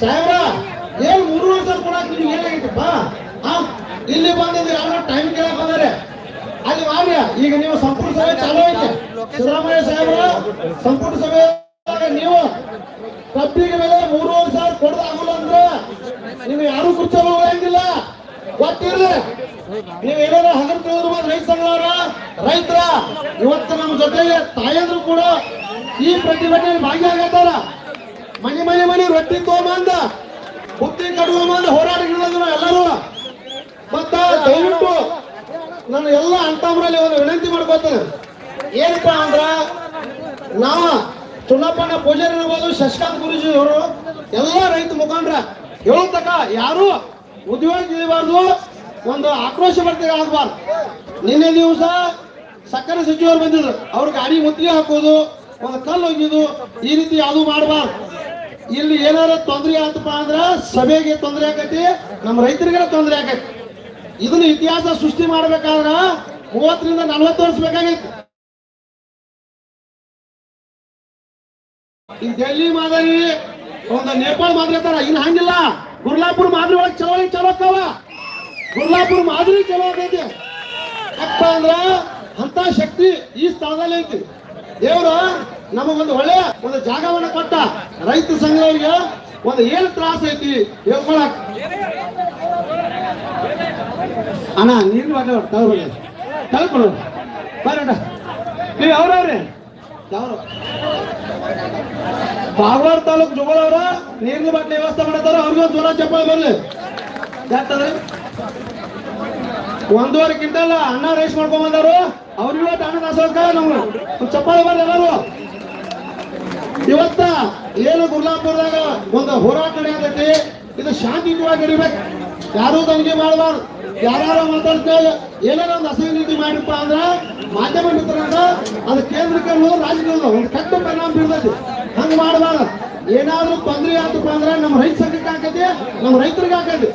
ಸಾಹೇಬ್ರ, ಏನ್ ಮೂರು ವರ್ಷ ಕೊಡಕ್ ನಿಮ್ಗೆ ಏನಾಗೈತಪ್ಪ ಇಲ್ಲಿ ಬಂದಿದ್ರೆ ಯಾರೋ ಟೈಮ್ ಕೇಳಕ್ ಬಂದಾರೆ. ಅಲ್ಲಿ ಮಾಡ್ಯ ಈಗ ನೀವು ಸಂಪುಟ ಸಭೆ ಚಾಲೂ ಐತೆ. ಸಿದ್ದರಾಮಯ್ಯ ಸಾಹೇಬ್ರ, ಸಂಪುಟ ಸಭೆ ನೀವು ಕಬ್ಬಿಗೆ ಮೇಲೆ ಮೂರುವರೆ ಸಾವಿರ ಕೊಡದಾಗಲ್ಲ ಅಂದ್ರೆ ನೀವು ಯಾರು ಕುರ್ಚಲು ಹೋಗಂಗಿಲ್ಲ. ಗೊತ್ತಿರ್ಲಿ. ನೀವು ಏನಾರ ಹಗರ್ ತಿಳಿದ್ರು ರೈತ ಸಂಘದವರ, ರೈತರ. ಇವತ್ತು ನಮ್ಮ ಜೊತೆಗೆ ತಾಯಂದ್ರು ಕೂಡ ಈ ಪ್ರತಿಭಟನೆ ಭಾಗಿಯಾಗತ್ತಾರ. ಮನೆ ಮನೆ ಮನೆ, ರೊಟ್ಟಿ ತಗೊಂಬಂದ ಬುತ್ತಿ ಮಂದ ಹೋರಾಟಗಳಿದ್ರು ಎಲ್ಲರೂ. ಮತ್ತ ದಯವಿಟ್ಟು ನಾನು ಎಲ್ಲ ಅಂತಮ್ರಲ್ಲಿ ಒಂದು ವಿನಂತಿ ಮಾಡ್ಕೋತೇನೆ ಏನಪ್ಪ ಅಂದ್ರ, ನಾವ ಚುನಾಪಣ್ಣ ಪೂಜಾರಿ ಇರ್ಬೋದು, ಶಶಿಕಾಂತ್ ಗುರುಜಿ ಅವರು ಎಲ್ಲ ರೈತ ಮುಖಂಡ್ರ. ಹೇಳ್ತಕ್ಕ ಯಾರು ಉದ್ಯೋಗ ಇಳಿಬಾರ್ದು, ಒಂದು ಆಕ್ರೋಶ ಬರ್ತದೆ ಆಗಬಾರ್ದು ನಿನ್ನೆ ದಿವಸ ಸಕ್ಕರೆ ಸಚಿವರು ಬಂದಿದ್ರು. ಅವ್ರ ಗಾಡಿ ಮುತ್ತಿಗೆ ಹಾಕೋದು ಒಂದು ಕಲ್ಲು ಒಗ್ಯೋದು ಈ ರೀತಿ ಯಾವುದು ಮಾಡಬಾರ್ದು. ಇಲ್ಲಿ ಏನಾರ ತೊಂದರೆ ಆತಪ್ಪ ಅಂದ್ರ ಸಭೆಗೆ ತೊಂದರೆ ಆಕತಿ ನಮ್ಮ ರೈತರಿಗೆ ತೊಂದರೆ ಆಕತಿ ಇದನ್ನ ಇತಿಹಾಸ ಸೃಷ್ಟಿ ಮಾಡ್ಬೇಕಾದ್ರ ಮೂವತ್ತರಿಂದ ನಲ್ವತ್ತು ವರ್ಷ ಬೇಕಾಗೈತಿ. ಈ ಡೆಲ್ಲಿ ಮಾದರಿ, ಒಂದು ನೇಪಾಳ ಮಾದರಿ ತರ ಇನ್ನು ಹಂಗಿಲ್ಲ. ಗುರ್ಲಾಪುರ ಮಾದರಿ ಒಳಗೆ ಚಲೋ ಚಲೋ ಆಕ್ಕವ. ಗುರ್ಲಾಪುರ ಮಾದರಿ ಚಲೋ ಆಗೈತಿ. ಯಾಕಪ್ಪ ಅಂದ್ರ ಅಂತ ಶಕ್ತಿ ಈ ಸ್ಥಳದಲ್ಲಿ ಐತಿ. ದೇವ್ರ ನಮಗೊಂದು ಒಳ್ಳೆಯ ಒಂದು ಜಾಗವನ್ನ ಕೊಟ್ಟ ರೈತ ಸಂಘಗಳಿಗೆ ಒಂದು ಏನು ತ್ರಾಸ ಐತಿ ಹೇಳ್ಕೊಳಕ್. ಅಣ್ಣ ನೀರು ಬಾಟಲ್ ತಗೊಳ್ಳಿ ತಗೊಳ್ಕೊಡು ಬರೋಣ ನೀವು ಯಾವ್ರವ್ರಿ ಯಾವ್ರು? ಬಾಗವಾಡ ತಾಲೂಕು ಜುಗಳವ್ರ ನೀರಿನ ಬಟ್ಟೆ ವ್ಯವಸ್ಥೆ ಮಾಡ್ತಾರ ಅವ್ರಿಗೂ ಜ್ವರ ಚಪ್ಪಾಳೆ ಬರ್ಲಿ. ಯಾಕಂದ್ರೆ ಒಂದೂವರೆ ಕ್ವಿಂಟಲ್ ಅನ್ನ ರೈಸ್ ಮಾಡ್ಕೊಂಡ್ ಬಂದವರು, ಅವ್ರಿಗೂ ಅನ್ನ ನಾಸೋಕ ನಮ್ಗೆ. ಚಪ್ಪಾಳೆ ಬರ್ಲಿ ಎಲ್ಲರೂ. ಇವತ್ತ ಏನು ಗುರ್ಲಾಪುರದಾಗ ಒಂದು ಹೋರಾಟ ನಡೆಯತೈತಿ? ಇದು ಶಾಂತಿಯುತವಾಗಿ ನಡಿಬೇಕು ಯಾರೂ ದಂಗೆ ಮಾಡಬಾರ್ದು. ಯಾರು ಮಾತಾಡ್ತೇವೆ ಏನೇನೋ ಒಂದು ಅಸಹ್ಯ ನೀತಿ ಮಾಡಿಪ್ಪ ಅಂದ್ರ ಮಾಧ್ಯಮ ಅದು ಕೇಂದ್ರಕ್ಕೆ ರಾಜ್ಯಕ್ಕೆ ಒಂದು ಕೆಟ್ಟ ಪರಿಣಾಮ ಬೀಳ್ತೈತಿ. ಹಂಗ ಮಾಡಬಾರ್ದು. ಏನಾದ್ರೂ ತೊಂದರೆ ಆತಪ್ಪ ಅಂದ್ರೆ ನಮ್ಮ ರೈತ ಸಂಘಕ್ಕೆ ಹಾಕೈತಿ, ನಮ್ಮ ರೈತರಿಗೆ ಹಾಕೈತಿ.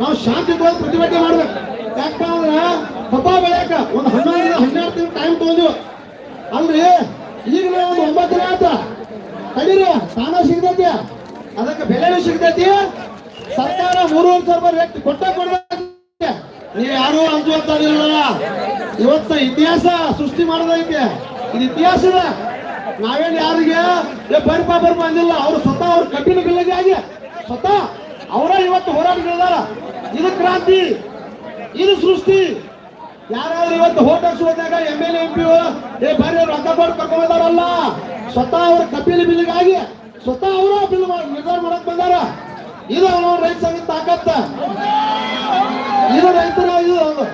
ನಾವು ಶಾಂತಿಯುತವಾಗಿ ಪ್ರತಿಭಟನೆ ಮಾಡ್ಬೇಕು. ಯಾಕಪ್ಪ ಅಂದ್ರ ಹಬ್ಬ ಬೆಳೆಯಕ ಒಂದು ಹನ್ನೆರಡು ಹನ್ನೆರಡು ತಿಂಗಳು ಟೈಮ್ ತಗೊಂಡು ಅಲ್ರಿ? ಈಗಲೇ ಒಂದು ಒಂಬತ್ತು ದಿನ ಆತ ತಡೀರಿ, ತಾನ ಸಿಗ್ತೈತಿ. ಅದಕ್ಕೆ ಬೆಲೆನೂ ಸಿಗ್ತೈತಿ. ಸರ್ಕಾರ ಮೂರುವರೆ ಸಾವಿರ ರೂಪಾಯಿ ರೇಟ್ ಕೊಟ್ಟ ಕೊಡ್ಬೇಕು ನೀವು ಯಾರು ಅಂಜುವಂತದಿಲ್ಲ ಇವತ್ತು ಇತಿಹಾಸ ಸೃಷ್ಟಿ ಮಾಡೋದೈತೆ. ಇದು ಇತಿಹಾಸದ ನಾವೇನು ಯಾರಿಗೆ? ಬರ್ಪ ಬರ್ಪ ಅಂದಿಲ್ಲ. ಅವ್ರು ಸ್ವತಃ ಅವ್ರ ಕಬ್ಬಿನ ಬಿಲ್ಲಿಗೆ ಆಗಿ ಸ್ವತಃ ಅವರ ಇವತ್ತು ಹೋರಾಟಗಳಿದಾರ ಇದು ಕ್ರಾಂತಿ. ಇದು ಸೃಷ್ಟಿ. ಯಾರಾದ್ರೂ ಇವತ್ತು ಹೋಟೆಲ್ಸ್ ಹೋದಾಗ ಎಂ ಎಲ್ ಎಂ ಪಿ ಏ ಬರ್ರಿ ರೊಕ್ಕ ಕೊಟ್ಟು ಸ್ವತಃ ಅವ್ರ ಕಪಿಲ್ ಬಿಲ್ಗಾಗಿ ಸ್ವತಃ ಅವರ ಬಿಲ್ ನಿರ್ಧಾರ ಮಾಡಕ್ ಬಂದಾರ. ಇದು ಅವ್ರ ರೈತ ಸಂಘದ ತಾಕತ್ತ. ಇದು ರೈತರ ಇದು ಒಂದು.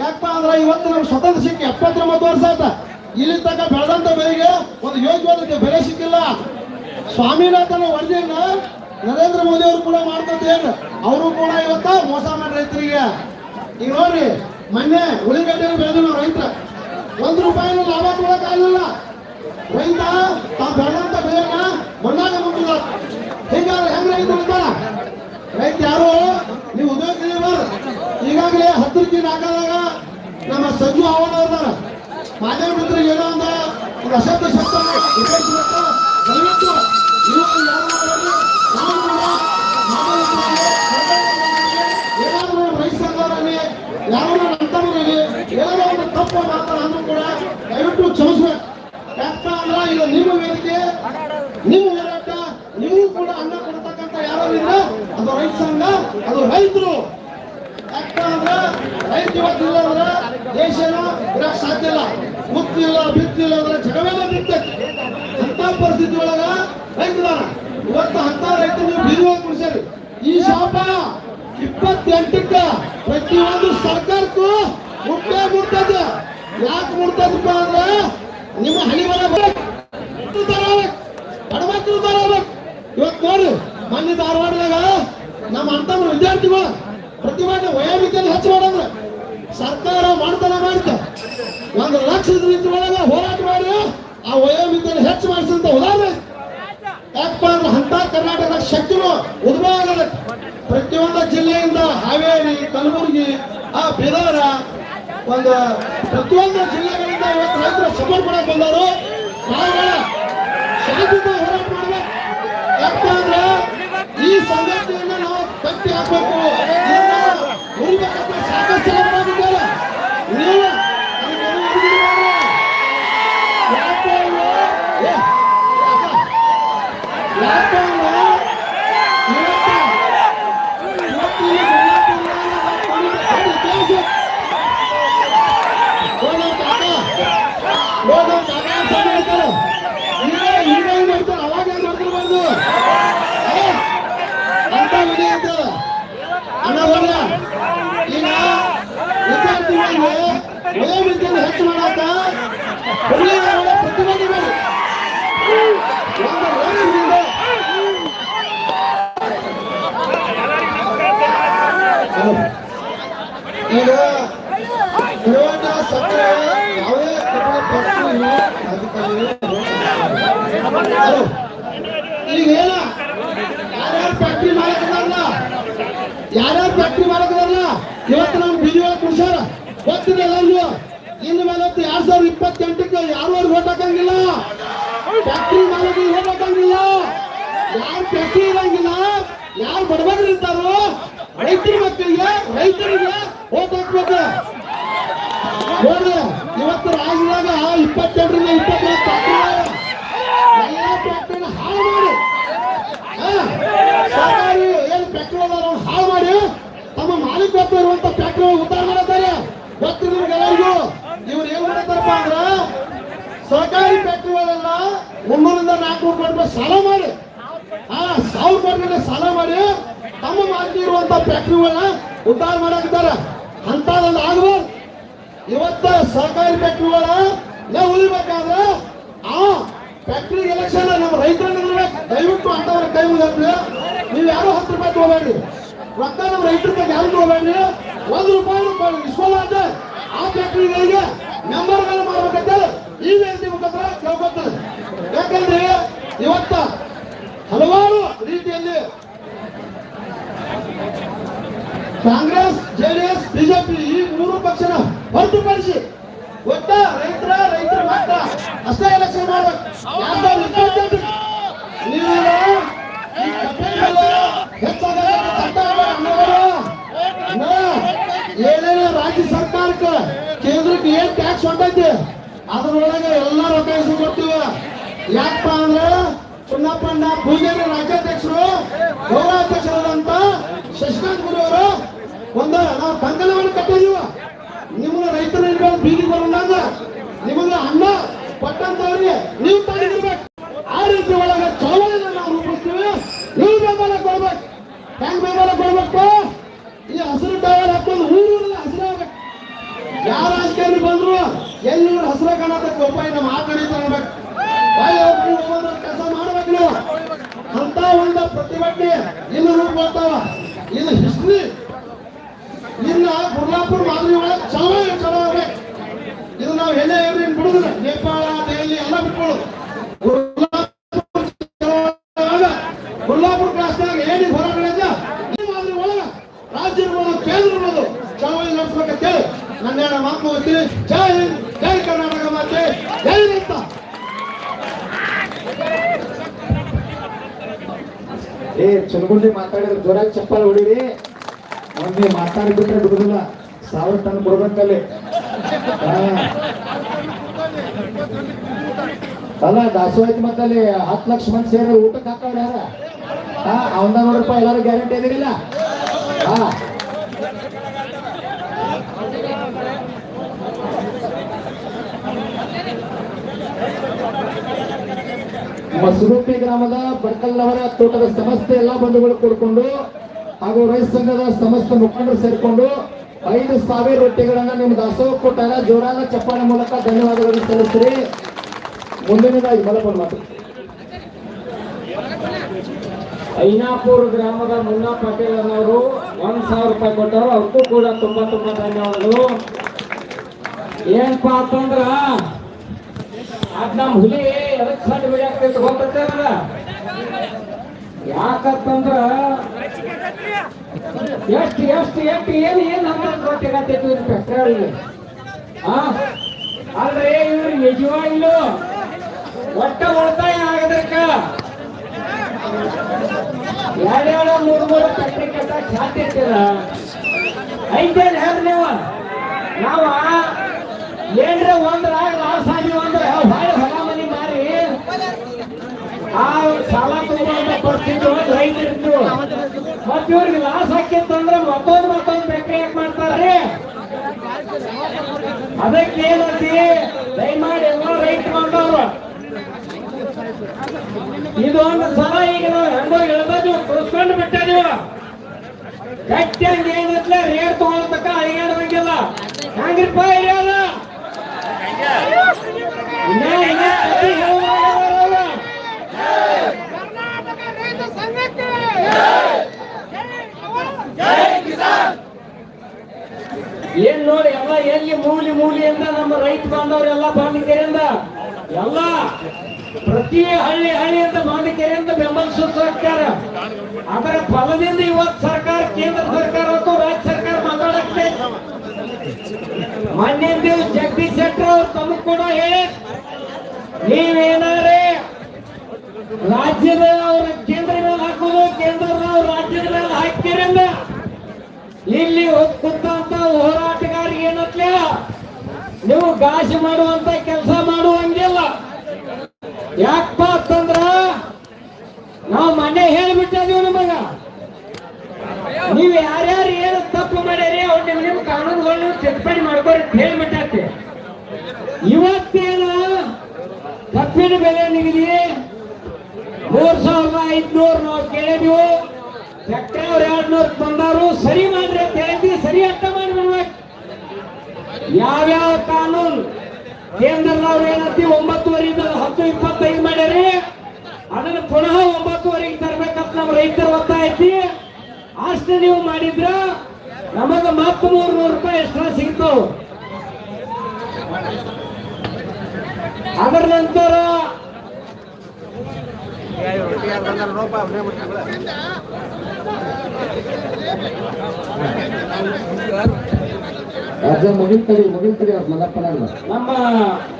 ಯಾಕಪ್ಪ ಅಂದ್ರ ಇವತ್ತು ನಮ್ಗೆ ಸ್ವತಂತ್ರ ಸಿಕ್ಕಿ ಎಪ್ಪತ್ತೊಂಬತ್ತು ವರ್ಷ ಆತ ಇಲ್ಲಿ ತನಕ ಬೆಳೆದಂತ ಬೆಳೆಗೆ ಒಂದು ಯೋಗ್ಯವಾದ ಬೆಲೆ ಸಿಕ್ಕಿಲ್ಲ. ಸ್ವಾಮಿನಾಥನ ವರದಿಯನ್ನ ನರೇಂದ್ರ ಮೋದಿ ಅವರು ಕೂಡ ಮಾಡ್ಕೊತೇನು ಅವರು ಕೂಡ ಇವತ್ತ ಮೋಸ ಮಾಡಿ ರೈತರಿಗೆ. ಈಗ ನೋಡ್ರಿ, ಮೊನ್ನೆ ಉಳಿಗಡ್ಡೆ ಬೆಳೆದು ರೈತ ಒಂದು ರೂಪಾಯಿನ ಲಾಭ ಕೊಡಕ್ ಆಗಲಿಲ್ಲ. ರೈತ, ತಾವು ಬೆಳೆದಂತ ಬೆಳೆಯನ್ನ ಮಣ್ಣಾಗ ಮುಟ್ಟಿದ ಹೀಗಾದ್ರೆ ಹೆಂಗ್ ರೈತ ಇರ್ತಾರ ರೈತ ಯಾರು? ನೀವು ಉದ್ಯೋಗ ಈಗಾಗಲೇ ಹತ್ತು ರೂಪಾಯಿ ಹಾಕದಾಗ ನಮ್ಮ ಸಂಜು ಅವನವ್ರದಾರ ಮಾಧ್ಯಮ ಮಿತ್ರರಿಗೆ ಏನೋ ಒಂದು ಅಶಬ್ದ ಶಬ್ದ. ದಯವಿಟ್ಟು ಏನಾದ್ರು ರೈತ ಯಾರೋ ಒಂದು ತಪ್ಪು ಮಾತಾಡ ಅಂದ್ರೂ ಕೂಡ ದಯವಿಟ್ಟು ಕ್ಷಮಿಸ್ಬೇಕು ಯಾಕಪ್ಪ ಅಂದ್ರ ಇದು ನಿಮ್ಮ ವೇದಿಕೆ ನೀವು ಹೋರಾಟ ನೀವು ಕೂಡ ಅನ್ನ ಕೊಡ್ತಕ್ಕಂತ ಯಾರೋ ಇಲ್ಲ ಅದು ರೈತ ಸಂಘ, ಅದು ರೈತರು. ಯಾಕಂದ್ರೆ ರೈತ ಇವತ್ತಿಲ್ಲ ಅಂದ್ರೆ ದೇಶನ ಇರಕ್ ಸಾಧ್ಯ ಇಲ್ಲ. ಮುಕ್ತಿ ಇಲ್ಲ ಬಿತ್ತಿ ಇಲ್ಲ ಅಂದ್ರೆ ಜಗವೆಲ್ಲ ನಿಂತೈತಿ ಅಂತ ಪರಿಸ್ಥಿತಿ ಒಳಗ ರೈತದಾರ ಇವತ್ತು ಹತ್ತ ರೈತರು ನೀವು ಬೀರುವ ಕುಡಿಸ್ಯಾರಿ ಈ ಶಾಪ ಇಪ್ಪತ್ತೆಂಟಕ್ಕ ಪ್ರತಿಯೊಂದು ಸರ್ಕಾರಕ್ಕೂ ಮುಟ್ಟೆ ಮುಟ್ಟದ. ಯಾಕೆ ಮುಟ್ಟದಪ್ಪ ಅಂದ್ರೆ ನಿಮ್ಮ ಹಣಿ ಬಡಮಕ್ಕಳು ಬರಬೇಕು ಇವತ್ತು ನೋಡಿ, ಮೊನ್ನೆ ಧಾರವಾಡದಾಗ ನಮ್ಮ ಅಂತ ವಿದ್ಯಾರ್ಥಿಗಳು ಪ್ರತಿಭಟನೆ ವಯೋಮಿತಿಯನ್ನು ಹೆಚ್ಚು ಮಾಡಂದ್ರ ಸರ್ಕಾರ ಮಾಡ್ತಾನ ಮಾಡ್ತ. ಒಂದು ರೀತಿ ಒಳಗ ಹೋರಾಟ ಮಾಡಿ ಆ ವಯೋಮಿತಿಯನ್ನು ಹೆಚ್ಚು ಮಾಡಿಸಂತ ಉದಾಹರಣೆ. ಯಾಕಪ್ಪ ಅಂದ್ರೆ ಅಂತ ಕರ್ನಾಟಕದ ಶಕ್ತಿನೂ ಉದ್ಭವ ಆಗದ ಪ್ರತಿಯೊಂದು ಜಿಲ್ಲೆಯಿಂದ ಹಾವೇರಿ, ಕಲಬುರಗಿ, ಆ ಬೀದರ, ಒಂದು ಪ್ರತಿಯೊಂದು ಜಿಲ್ಲೆಗಳಿಂದ ಇವತ್ತು ರೈತರು ಸಪೋರ್ಟ್ ಮಾಡಕ್ ಸಮಿತಿಯಿಂದ ಹೋರಾಟ ಮಾಡಬೇಕು ಯಾಕಂದ್ರೆ ಈ ಸಂಗತಿಯನ್ನು ನಾವು ಕಟ್ಟಿ ಹಾಕಬೇಕು. ವಯೋಮಿತಿಯನ್ನು ಹೆಚ್ಚು ಸಕ್ಕರೆ. ಈಗ ಏನ ಯಾರ್ಯಾರು ಫ್ಯಾಕ್ಟ್ರಿ ಮಾಡಕದಾರಲ್ಲ ಯಾರ್ಯಾರು ಫ್ಯಾಕ್ಟ್ರಿ ಮಾಡಕದಾರಲ್ಲ ಇವತ್ತು ನಮ್ಮ ಬಿಜಿ ಒಳಗೆ ಕುಡ್ಸಾರ ಗೊತ್ತಿದೆ ಎಲ್ಲರಿಗೂ ಇನ್ನು ಮೇಲೆ ಹೊತ್ತು ಎರಡ್ ಸಾವಿರದ ಇಪ್ಪತ್ತೆಂಟಕ್ಕೆ ಯಾರು ಓಟ್ ಹಾಕಂಗಿಲ್ಲ ಫ್ಯಾಕ್ಟ್ರಿ ಮಾಲೀಕರಿಗೆ ಓಟ್ ಯಾರು ಫ್ಯಾಕ್ಟ್ರಿ ಇರಂಗಿಲ್ಲ? ಯಾರು ಬಡವರು ಇರ್ತಾರೋ ರೈತರ ಮಕ್ಕಳಿಗೆ, ರೈತರಿಗೆ ಓಟ್ ಹಾಕ್ಬೇಕು ನೋಡ್ರಿ ಇವತ್ತು ರಾಜ್ಯದಾಗ ಇಪ್ಪತ್ತೆಂಟರಿಂದ ಇಪ್ಪತ್ನಾಲ್ಕು ಫ್ಯಾಕ್ಟ್ರಿ ಎಲ್ಲ ಫ್ಯಾಕ್ಟ್ರಿನ ಹಾಳು ಮಾಡಿ ಹಾ, ಸರ್ಕಾರಿ ಏನು ಫ್ಯಾಕ್ಟ್ರಿ ಅದಾರ ಹಾಳು ಮಾಡಿ ತಮ್ಮ ಮಾಲೀಕತ್ವ ಇರುವಂತ ಫ್ಯಾಕ್ಟ್ರಿ ಉದ್ಧಾರ ಮಾಡತಾರೆ ಗೊತ್ತು ನಿಮ್ಗೆಲ್ಲರಿಗೂ ಇವ್ರು ಏನ್ ಮಾಡತ್ತಾರಪ್ಪ ಅಂದ್ರ ಸರ್ಕಾರಿ ಫ್ಯಾಕ್ಟ್ರಿಗಳೆಲ್ಲ ಮುನ್ನೂರಿಂದ ನಾಲ್ಕುನೂರು ಕೋಟಿ ರೂಪಾಯಿ ಸಾಲ ಮಾಡಿ ಹಾ ಸಾವಿರ ಕೋಟಿ ಗಟ್ಟಲೆ ಸಾಲ ಮಾಡಿ ತಮ್ಮ ಮಾಲೀಕ ಇರುವಂತ ಫ್ಯಾಕ್ಟ್ರಿಗಳನ್ನ ಉದ್ಧಾರ ಅಂತ ಅಂತದೊಂದು ಆಗಬಾರ್ದು ಇವತ್ತ ಸರ್ಕಾರಿ ಫ್ಯಾಕ್ಟ್ರಿಗಳ ನಾವು ಉಳಿಬೇಕಾದ್ರೆ ಆ ಫ್ಯಾಕ್ಟ್ರಿ ಎಲೆಕ್ಷನ್ ನಮ್ಮ ರೈತರನ್ನ ದಯವಿಟ್ಟು ಅಂತವ್ರ ಕೈ ಮುಗಿದ್ರೆ ನೀವು ಯಾರು ಹತ್ತು ರೂಪಾಯಿ ತಗೋಬೇಡ್ರಿ. ರೊಕ್ಕ ನಮ್ಮ ರೈತರ ಬಗ್ಗೆ ಯಾರು ತಗೋಬೇಡ್ರಿ? ಒಂದು ರೂಪಾಯಿ ರೂಪಾಯಿ ಅಂತ ಆ ಫ್ಯಾಕ್ಟ್ರಿಗಳಿಗೆ ಮೆಂಬರ್ಗಳು ಮಾಡ್ಬೇಕಂತ. ಈ ವೇದಿಕೆ ಮುಖಾಂತರ ಕೇಳ್ಕೊತಾರೆ ಯಾಕಂದ್ರೆ ಇವತ್ತ ಹಲವಾರು ರೀತಿಯಲ್ಲಿ ಕಾಂಗ್ರೆಸ್ ಜೆಡಿಎಸ್ ಬಿಜೆಪಿ ಈ ಮೂರು ಪಕ್ಷನ ಹೊರತುಪಡಿಸಿ ಒಟ್ಟ ರೈತರ ರೈತರ ಮಾತ್ರ ಅಷ್ಟೇ ಎಲೆಕ್ಷನ್ ಮಾಡ್ಬೇಕು. ಏನೇನೋ ರಾಜ್ಯ ಸರ್ಕಾರಕ್ಕೆ, ಕೇಂದ್ರಕ್ಕೆ ಏನ್ ಟ್ಯಾಕ್ಸ್ ಹೊಂಟೈತಿ ಅದ್ರೊಳಗೆ ಎಲ್ಲ ರೊಕ್ಕ ಕೊಡ್ತೀವಿ. ಯಾಕಪ್ಪ ಅಂದ್ರೆ ಚುನ್ನಪ್ಪಣ್ಣ ಪೂಜಾರಿ ರಾಜ್ಯಾಧ್ಯಕ್ಷರು ಗೌರವಾಧ್ಯಕ್ಷರಾದಂತ ಶಶಿಕಾಂತ್ ಗುರು ಅವರು ಒಂದು ನಾವು ಬಂಗಲವನ್ನು ಕಟ್ಟಿದೀವ. ನಿಮ್ಮನ್ನ ರೈತರ ಬೀದಿ ಬರೋಣ ನಿಮಗೆ ಅನ್ನ ಕೊಟ್ಟಂತವ್ರಿಗೆ ನೀವು ತಂದಿರ್ಬೇಕು ಆ ರೀತಿ ಒಳಗೆ ಚಳವಳಿನ ನಾವು ರೂಪಿಸ್ತೀವಿ ನೀವು ಬೆಂಬಲ ಕೊಡ್ಬೇಕು ಹೆಂಗ್ ಬೆಂಬಲ ಕೊಡ್ಬೇಕು ಈ ಹಸಿರು ಟವರ್ ಹಾಕೊಂಡು ಊರೂರೆಲ್ಲ ಹಸಿರಾಗಬೇಕು ಯಾರ ರಾಜಕಾರಣಿ ಬಂದ್ರು ಎಲ್ಲಿ ಇವ್ರು ಹಸಿರ ಕಾಣತಕ್ಕ ಉಪಾಯ ನಮ್ಮ ಆ ಕಡೆ ತಗೋಬೇಕು ಕೆಲಸ ಮಾಡ್ಬೇಕು ನೀವು ಅಂತ ಒಂದು ಪ್ರತಿಭಟನೆ ಇನ್ನು ರೂಪ ಬರ್ತಾವ ಇದು ಹಿಸ್ಟ್ರಿ ಇನ್ನ ಗುರ್ಲಾಪುರ ಮಾದರಿ ಒಳಗೆ ಚಲವೇ ಚಲವೇ ಇದು ನಾವು ಎಲ್ಲೇ ಇವ್ರಿ ಬಿಡುದಿಲ್ಲ ನೇಪಾಳ ದೆಹಲಿ ಎಲ್ಲ ಬಿಟ್ಕೊಳ್ಳೋದು ಗುರ್ಲಾಪುರ ಕ್ಲಾಸ್ನಾಗ ಏನಿಗೆ ಹೊರಗಡೆ ಇದೆ, ಈ ಮಾದರಿ ಒಳಗ ರಾಜ್ಯ ಕೇಂದ್ರ ಇರ್ಬೋದು ಚಳವಳಿ ಮಾತು ಮುಗಿಸ್ತೀನಿ ಜೈ ಹಿಂದ್ ಜೈ ಕರ್ನಾಟಕ ಮಾತೆ. ಏ ಚುನಗುಂಡಿ ಮಾತಾಡಿದ್ರೆ ಜೋರಾಗಿ ಚಪ್ಪಾಳೆ ಹೊಡಿರಿ. ಅವ್ನಿಗೆ ಮಾತಾಡಿಬಿಟ್ರೆ ಬಿಡುದಿಲ್ಲ. ಸಾವಿರ ಟನ್ ಕೊಡ್ಬೇಕಲ್ಲಿ. ಅಲ್ಲ, ದಾಸೋಹಿ ಮತ್ತಲ್ಲಿ ಹತ್ತು ಲಕ್ಷ ಮಂದಿ ಸೇರಿ ಊಟಕ್ಕೆ ಹಾಕವ್ರ ಯಾರ? ಹಾ ಅವನ ರೂಪಾಯಿ ಎಲ್ಲರೂ ಗ್ಯಾರಂಟಿ ಇದೀರಿಲ್ಲ ಹಾ ಮಸರೂಪಿ ಗ್ರಾಮದ ಬಡ್ಕಲ್ನವರ ತೋಟದ ಸಮಸ್ತ ಎಲ್ಲಾ ಬಂಧುಗಳು ಕೂಡಿಕೊಂಡು ಹಾಗೂ ರೈತ ಸಂಘದ ಸಮಸ್ತ ಮುಖಂಡರು ಸೇರಿಕೊಂಡು ಐದು ಸಾವಿರ ರೊಟ್ಟಿಗಳನ್ನ ನಿಮ್ಮ ದಾಸೋಹ ಕೊಟ್ಟಾಗ ಜೋರಾದ ಚಪ್ಪಾಳೆ ಮೂಲಕ ಧನ್ಯವಾದಗಳನ್ನು ಸಲ್ಲಿಸ್ರಿ ಮುಂದಿನದಾಗಿ ಮಲಕೊಂಡು ಮಾತು ಐನಾಪುರ ಗ್ರಾಮದ ಮುನ್ನಾ ಪಾಟೀಲ್ ಅನ್ನೋರು ಒಂದ್ ಸಾವಿರ ರೂಪಾಯಿ ಕೊಟ್ಟರು. ಅವ್ರಿಗೂ ಕೂಡ ತುಂಬಾ ತುಂಬಾ ಧನ್ಯವಾದಗಳು. ಏನಪ್ಪಾ ಅಂತಂದ್ರ, ಅದ್ ನಮ್ ಹುಲಿ ಎದಕ್ ಸಣ್ಣ ಗೊತ್ತೈತೆ ಅಲ್ಲ ಯಾಕಂತಂದ್ರ, ಎಷ್ಟು ಎಷ್ಟು ಎಷ್ಟು, ಏನ್ ಏನ್ ಅಂತ ಗೊತ್ತಾಗತ್ತೈತಿ ಇವ್ರ ಆ ಆದ್ರೆ ಇವ್ರು ನಿಜವಾಗ್ಲು ಒಟ್ಟ ಉಳಿತಾಯ ಆಗದಕ್ಕ? ಎರಡೆರಡು ಮೂರು ಮೂರು ಫ್ಯಾಕ್ಟ್ರಿ ಕಟ್ಟಕ್ ಸಾಧ್ಯ ಐತಿಲ್ಲ ಐತೇನ್ ಹೇಳ್ರಿ ನೀವು. ನಾವ ಏನ್ರ ಒಂದ್ರ ಲಾಸ್ ಆಗಿ ಒಂದ್ರ ಹೊಳೆ ಹೊಲ ಮನಿ ಮಾರಿ. ಆ ಸಾಲ ತಗೊಂಡ ಪರಿಸ್ಥಿತಿ ರೈತರಿದ್ದು. ಮತ್ತೆ ಇವ್ರಿಗೆ ಲಾಸ್ ಹಾಕಿತ್ತಂದ್ರೆ ಮತ್ತೊಂದು ಮತ್ತೊಂದು ಬೇಕ್ರಿ ಯಾಕೆ ಮಾಡ್ತಾರ್ರಿ. ಅದಕ್ಕೆ ಏನಂತಿ ದಯಮಾಡಿ ಎಲ್ಲ ರೈತ ಬಂದವ್ರು. ಇದು ಒಂದು ಸಲ ಈಗ ನಾವು ಹೆಂಗೋ ಹೇಳ್ಬೋದು ತೋರಿಸ್ಕೊಂಡು ಬಿಟ್ಟ ನೀವು ಗಟ್ಟಿಯಂಗೆ ಏನತ್ಲೆ ರೇಟ್ ತಗೊಳತಕ್ಕ ಹೇಳುವಾಗ ಕರ್ನಾಟಕ ರೈತ ಸಂಘಕ್ಕೆ ಏನ್ ನೋಡಿ ಎಲ್ಲ ಎಲ್ಲಿ ಮೂಲಿ ಅಂತ ನಮ್ಮ ರೈತ ಬಾಂಧವರೆಲ್ಲ ಬಂದಿದ್ದರಿಂದ ಎಲ್ಲ ಪ್ರತಿ ಹಳ್ಳಿ ಹಳ್ಳಿ ಅಂತ ಬೆಂಬಲ ಸರ್ಕಾರ ಅದರ ಫಲದಿಂದ ಇವತ್ತು ಸರ್ಕಾರ, ಕೇಂದ್ರ ಸರ್ಕಾರ ರಾಜ್ಯ ಸರ್ಕಾರ ಮಾತಾಡಕ್ಕೆ. ಮಾನ್ಯ ಜಗದೀಶ್ ಶೆಟ್ಟರ್ ಅವ್ರು ತಮಗ್ ಕೂಡ ಹೇಳಿ, ನೀವೇನಾರೇ ರಾಜ್ಯದ ಅವ್ರ ಕೇಂದ್ರ ಮೇಲೆ ಹಾಕೋದು, ಕೇಂದ್ರದ ರಾಜ್ಯದ ಮೇಲೆ ಹಾಕ್ತೀರಿಂದ ಇಲ್ಲಿ ಹೋಗ್ತಂತ ಹೋರಾಟಗಾರಿಗೆ ಏನತ್ಲ ನೀವು ಗಾಸಿ ಮಾಡುವಂತ ಕೆಲಸ ಮಾಡುವಂಗಿಲ್ಲ. ಯಾಕಪ್ಪ ಅಂತಂದ್ರ ನಾವು ಮನೆ ಹೇಳಿಬಿಟ್ಟಿದೀವಿ ನಿಮಗ. ನೀವು ಯಾರ್ಯಾರು ಏನು ತಪ್ಪು ಮಾಡ್ಯಾರಿ, ಅವ್ರು ನಿಮ್ ನಿಮ್ ಕಾನೂನುಗಳನ್ನ ತಿದ್ದುಪಡಿ ಮಾಡ್ಕೋರಿ ಅಂತ ಹೇಳಿಬಿಟ್ಟೈತಿ. ಇವತ್ತೇನು ಕಬ್ಬಿನ ಬೆಲೆ ನಿಗದಿ? ಮೂರ್ ಸಾವಿರದ ಐದ್ನೂರು ನಾವು ಕೇಳಿದ್ವು. ಟ್ರ್ಯಾಕ್ಟರ್ ಅವ್ರು ಎರಡ್ ನೂರ್ ಸರಿ ಮಾಡ್ರಿ ಅಂತ ಹೇಳಿದ್ವಿ ಸರಿ ಅರ್ಥ ಮಾಡ್ಬಿಡ್ಬೇಕು. ಯಾವ್ಯಾವ ಕಾನೂನು? ಕೇಂದ್ರದವ್ರು ಏನಂತಿ ಒಂಬತ್ತುವರೆಯಿಂದ ಹತ್ತು ಇಪ್ಪತ್ತೈದು ಮಾಡ್ಯಾರಿ. ಅದನ್ನ ಪುನಃ ಒಂಬತ್ತುವರೆಗೆ ತರ್ಬೇಕಂತ ನಮ್ಮ ರೈತರ ಒತ್ತಾಯ ಐತಿ. ಅಷ್ಟು ನೀವು ಮಾಡಿದ್ರ ನಮಗ ಮತ್ತ ಮೂರ್ ನೂರು ರೂಪಾಯಿ ಎಕ್ಸ್ಟ್ರಾ ಸಿಗ್ತಾವ. ಅದರ ನಂತರ ರಾಜ ಮುಗಿಲ್ ತಡಿ ಮುಗಿಲ್ ತಡಿ ಅವ್ರ ಮಲ್ಲಪ್ಪನ ಅಲ್ಲ ನಮ್ಮ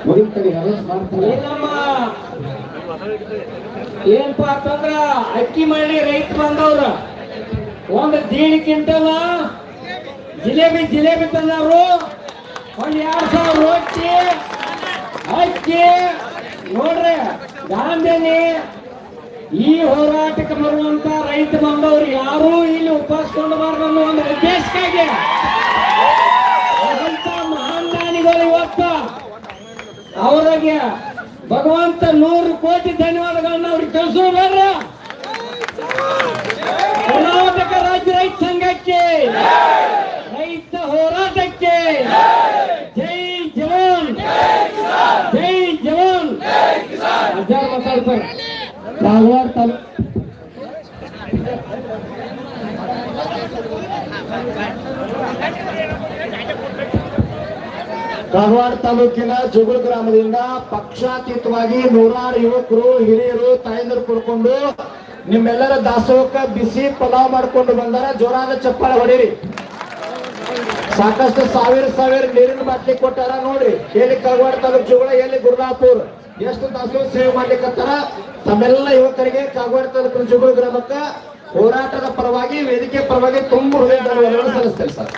ಮುಗಿಲ್ ತಡಿ ಅರೆಸ್ಟ್ ಮಾಡ್ತಾರೆ. ಏನಪ್ಪ ಅಂತಂದ್ರ ಅಕ್ಕಿ ಮಾಡಿ ರೈತ ಬಂದವ್ರ. ಒಂದು ದೇಣಿ ಕ್ವಿಂಟಲ್ ಜಿಲೇಬಿ ಜಿಲೇಬಿ ತಂದವ್ರು. ಒಂದ್ ಎರಡ್ ಸಾವಿರ ರೊಟ್ಟಿ ಅಕ್ಕಿ. ನೋಡ್ರಿ ಗಾಂಧಿನಿ ಈ ಹೋರಾಟಕ್ಕೆ ಬರುವಂತ ರೈತ ಬಂದವ್ರು ಯಾರೂ ಇಲ್ಲಿ ಉಪವಾಸಕೊಂಡಬಾರ್ದು ಅನ್ನೋ ಒಂದು ಉದ್ದೇಶಕ್ಕಾಗಿ ಮಹಾನ್ ದಾನಿಗಳು ಇವತ್ತು ಅವರಿಗೆ ಭಗವಂತ ನೂರು ಕೋಟಿ ಧನ್ಯವಾದಗಳನ್ನ ಅವ್ರಿಗೆ ತಿಳಿಸೋಬೇಡ್ರ ಕರ್ನಾಟಕ ರಾಜ್ಯ ರೈತ ಸಂಘಕ್ಕೆ, ರೈತ ಹೋರಾಟಕ್ಕೆ, ಜೈ ಜವಾನ್ ಜೈ ಜವಾನ್. ಅಜ್ಜಾರ್ ಮಾತಾಡ್ತಾರೆ. ಕಾಗವಾಡ ತಾಲೂಕು ಕಾಗವಾಡ ತಾಲೂಕಿನ ಜುಗುಳ ಗ್ರಾಮದಿಂದ ಪಕ್ಷಾತೀತವಾಗಿ ನೂರಾರು ಯುವಕರು, ಹಿರಿಯರು, ತಾಯಂದರು ಕುಡ್ಕೊಂಡು ನಿಮ್ಮೆಲ್ಲರ ದಾಸೋಹಕ್ಕ ಬಿಸಿ ಪಲಾವ್ ಮಾಡ್ಕೊಂಡು ಬಂದಾರ. ಜೋರಾದ ಚಪ್ಪಾಳ ಹೊಡೀರಿ. ಸಾಕಷ್ಟು ಸಾವಿರ ಸಾವಿರ ನೀರಿನ ಬಾಟ್ಲಿ ಕೊಟ್ಟಾರ ನೋಡ್ರಿ. ಎಲ್ಲಿ ಕಾಗವಾಡ ತಾಲೂಕು ಜುಗುಳ, ಎಲ್ಲಿ ಗುರುದಾಪುರ್. ಎಷ್ಟು ದಾಸೋಹ ಸೇವೆ ಮಾಡ್ಲಿಕ್ಕತ್ತಾರ ತಮ್ಮೆಲ್ಲ ಯುವಕರಿಗೆ ಕಾಗವಾಡ ತಾಲೂಕಿನ ಜುಗುಳ ಗ್ರಾಮಕ್ಕ ಹೋರಾಟದ ಪರವಾಗಿ, ವೇದಿಕೆ ಪರವಾಗಿ ತುಂಬ ಹೃದಯ ಸಲ್ಲಿಸ್ತೇನೆ ಸರ್.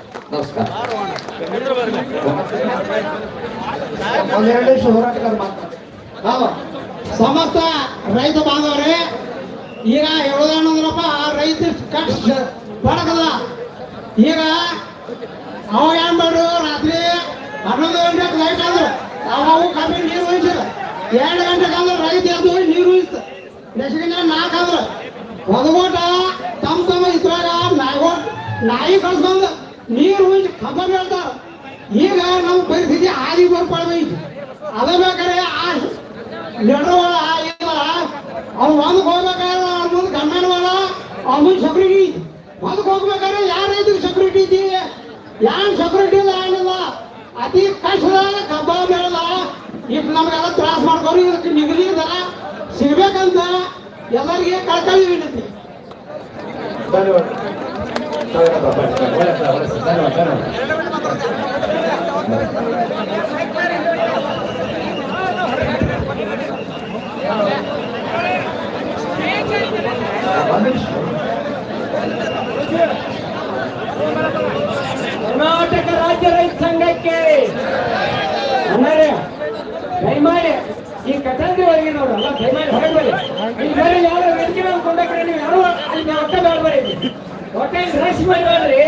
ಸಮಸ್ತ ರೈತ ಬಾಂಧವರೇ, ಈಗ ಹೇಳೋದೇನಂದ್ರಪ್ಪ ರೈತ ಕಷ್ಟ ಬಡಕದ ಈಗ ಅವ ಏನ್ ಮಾಡು ರಾತ್ರಿ ಹನ್ನೊಂದು ಗಂಟೆಗೆ ಲೈಟ್ ಆದ್ರು ಅವು ಕಮ್ಮಿ ನೀರು ಉಳಿಸಿಲ್ಲ. ಎರಡು ಗಂಟೆಗೆ ಅಂದ್ರೆ ರೈತ ಎದ್ದು ನೀರು ಉಳಿಸ್ತ. ನೆಕ್ಸ್ಟ್ ನಾಲ್ಕು ಆದ್ರೆ. ಒದಗೋಟ ತಮ್ಮ ತಮ್ಮ ಇದ್ರಾಗ ನಾಯಿ ಕಳ್ಸ್ಕೊಂಡು ನೀರು ಉಳಿಸಿ ಖಬ್ಬ ಹೇಳ್ತಾರ ಈಗ ನಮ್ಮ ಪರಿಸ್ಥಿತಿ ಹಾದಿ ಬರ್ಕೊಳ್ಬೇಕು ಅದ ಬೇಕಾರೆ ಆ ನೆಡವಳ ಅವ್ನು ಒಂದಕ್ಕೆ ಹೋಗ್ಬೇಕಾದ್ರೆ ಅವ್ರ ಮುಂದೆ ಗಂಡನವಳ ಅವ್ರ ಮುಂದೆ ಸೆಕ್ಯೂರಿಟಿ ಒಂದಕ್ಕೆ ಹೋಗ್ಬೇಕಾದ್ರೆ ಯಾರು ರೈತರಿಗೆ ಸೆಕ್ಯೂರಿಟಿ ಐತಿ? ಯಾರು ಸೆಕ್ಯೂರಿಟಿ ಇಲ್ಲ ಏನಿಲ್ಲ ಅತಿ ಕಷ್ಟದಾಗ ಕಬ್ಬ ಬೆಳೆದ ಈಗ ನಮಗೆಲ್ಲ ತ್ರಾಸ ಮಾಡ್ಕೊಂಡು ಇದಕ್ಕೆ ನಿಗದಿದ ಸಿಗ್ಬೇಕಂತ ಎಲ್ಲರಿಗೆ ಕಳ್ಕೊಳ್ಳಿ ಧನ್ಯವಾದ. ಕರ್ನಾಟಕ ರಾಜ್ಯ ರೈತ ಸಂಘಕ್ಕೆ ದಯಮಾಡಿ ಈ ಕಟಂಗಿ ಆಗಿದವ್ರು ನೋಡಲ್ಲ ದಯಮಾಡಿ ಹೊರಗೆ ಬೇರೆ ಯಾರು ಮೇಲೆ ಕೊಂಡೋಗ್ರಿ ನೀವು ಯಾರು ಅಲ್ಲಿ ಒಟ್ಟ ಬೇಡಬೇಡಿ ಹೊಟ್ಟೆ ರಶ್ ಮಾಡಬೇಡ್ರಿ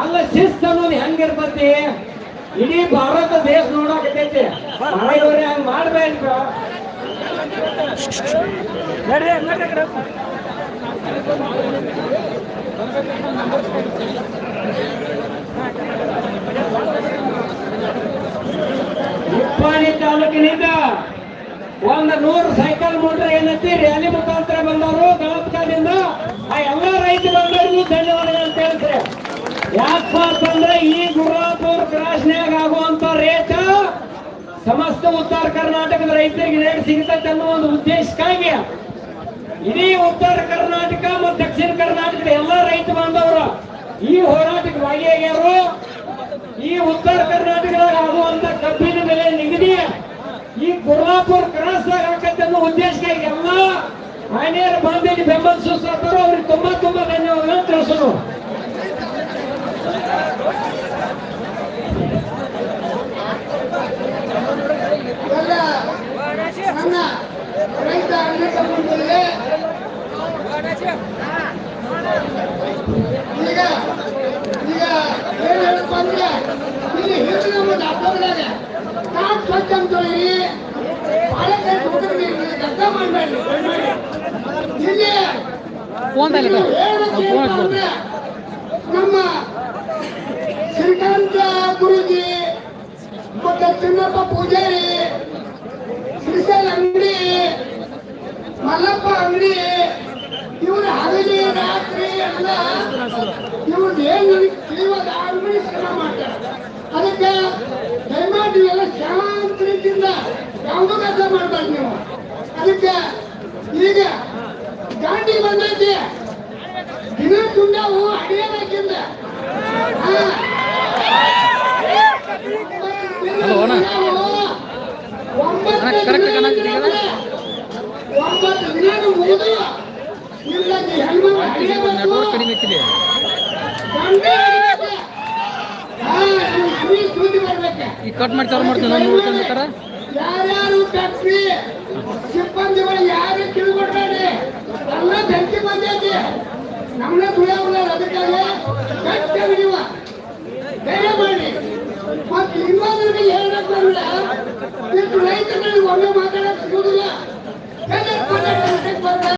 ಅಲ್ಲ ಶಿಸ್ತು ಅನ್ನೋದು ಹೆಂಗಿರ್ತತಿ ಇಡೀ ಭಾರತ ದೇಶ ನೋಡಕತ್ತೈತಿ ಮನೆಯವ್ರೆ ಹಂಗ್ ಮಾಡ್ಬೇಡ್ರಿ ಉಪ್ಪಾಣಿ ತಾಲೂಕಿನಿಂದ ಒಂದು ನೂರು ಸೈಕಲ್ ಮೋಟ್ರ್ ಏನೈತಿ ರ್ಯಾಲಿ ಮುಖಾಂತರ ಬಂದವರು ಗಳತ್ಕದಿಂದ ಆ ಎಲ್ಲ ರೈತ ಬಂದವರಿಗೂ ಧನ್ಯವಾದಗಳು ಅಂತ ಹೇಳ್ತಾರೆ ಯಾಕಪ್ಪ ಅಂತಂದ್ರೆ ಈ ಗುರುಪುರ್ ಕ್ರಾಸ್ನ್ಯಾಗ ಆಗುವಂತ ರೇಟ್ ಸಮಸ್ತ ಉತ್ತರ ಕರ್ನಾಟಕದ ರೈತರಿಗೆ ರೇಟ್ ಸಿಗ್ತೈತೆ ಅನ್ನೋ ಒಂದು ಉದ್ದೇಶಕ್ಕಾಗಿ ಇಡೀ ಉತ್ತರ ಕರ್ನಾಟಕ ಮತ್ತು ದಕ್ಷಿಣ ಕರ್ನಾಟಕದ ಎಲ್ಲ ರೈತ ಬಾಂಧವರು ಈ ಹೋರಾಟಕ್ಕೆ ಭಾಗಿಯಾಗ್ಯಾರು. ಈ ಉತ್ತರ ಕರ್ನಾಟಕದಾಗ ಆಗುವಂತ ಕಬ್ಬಿನ ಬೆಲೆ ನಿಗದಿ ಈ ಗುರುವಾಪುರ ಕ್ರಾಸ್ ಹಾಕತ್ತೆ ಅನ್ನೋ ಉದ್ದೇಶಕ್ಕಾಗಿ ಎಲ್ಲ ಮಹಿಳೆಯರ ಬಾಂಧವ್ಯ ಬೆಂಬಲ ಅವ್ರಿಗೆ ತುಂಬಾ ತುಂಬಾ ಧನ್ಯವಾದಗಳನ್ನು ತಿಳಿಸೋಣ ಎಲ್ಲ ನನ್ನ ರೈತ ಅಣ್ಣ ತಮ್ಮಂದಿರಿಗೆ ಈಗ ಈಗ ಏನ್ ಹೇಳಪ್ಪ ಅಂದ್ರೆ ಇಲ್ಲಿ ಹೆಚ್ಚು ನಮ್ಮ ದಾಸೋಹದಾಗ ಕಾಟ್ ಸ್ವಚ್ಛ ಅಂತ ಹೇಳಿ ಬಾಳೆಕಾಯಿ ಹೋಗಿದ್ರೆ ನೀವು ಕೆಲಸ ಮಾಡಬೇಡಿ ಇಲ್ಲಿ ನೀವು ಹೇಳ್ಬೇಕೇನಪ್ಪ ಅಂದ್ರೆ ನಮ್ಮ ಶ್ರೀಕಾಂತ ಗುರುಜಿ ಮತ್ತೆ ಚಿನ್ನಪ್ಪ ಪೂಜಾರಿ ಶ್ರೀಶೈಲ್ ಅಂಗಡಿ. ಮಲ್ಲಪ್ಪ ಅಂಗಡಿ. ಇವ್ರ ಹಗಲಿ ರಾತ್ರಿ ಎಲ್ಲ ಇವ್ರದ್ದು ಏನ್ ನನಗೆ ತಿಳಿಯೋದು ಅಂಗಡಿ ಶ್ರಮ ಮಾಡ್ತಾರೆ. ಅದಕ್ಕೆ ದಯಮಾಡಿ ಎಲ್ಲ ಶಾಂತ ರೀತಿಯಿಂದ ಯಾವುದೂ ಕೆಲಸ ಮಾಡ್ಬಾರ್ದು ನೀವು. ಅದಕ್ಕೆ ಈಗ ಗಾಂಧಿ ಬಂದೈತಿ. ದಿನ ತುಂಡವು ಅಡಿಯಬೇಕಿಂದ. ಹಾ. ಹಲೋ ಅಣ್ಣ. ಅಣ್ಣ ಕರೆಕ್ಟ್ ಕಾಣಿಸ್ತಿದ್ದೀರಾ ನೆಟ್ವರ್ಕ್ ಕಡಿಮೆ ಇತ್ತಿದೆ ಈ ಕಟ್ ಮಾಡಿ ಚಾಲು ಮಾಡ್ತೀನಿ ನಾನು ನೋಡ್ಕೊಂಡು ಬೇಕಾರೆ ಯಾರ್ಯಾರು ಸಿಬ್ಬಂದಿಗಳು ಯಾರು ತಿಳ್ಕೊಡ್ಬೇಡಿ ಬೆಂಕಿ ಬಂದೈತಿ. ನಮ್ಮನ್ನ ಅದಕ್ಕಾಗಿ ಕಟ್ ಧೈರ್ಯ ಮಾಡಿ. ಮತ್ತೆ ಇನ್ನೊಂದ್ರ ಹೇಳಬೇಕು ಇದು ರೈತರಲ್ಲಿ ಒಮ್ಮೆ ಮಾತಾಡಕ್ ಸಿಗುದಿಲ್ಲ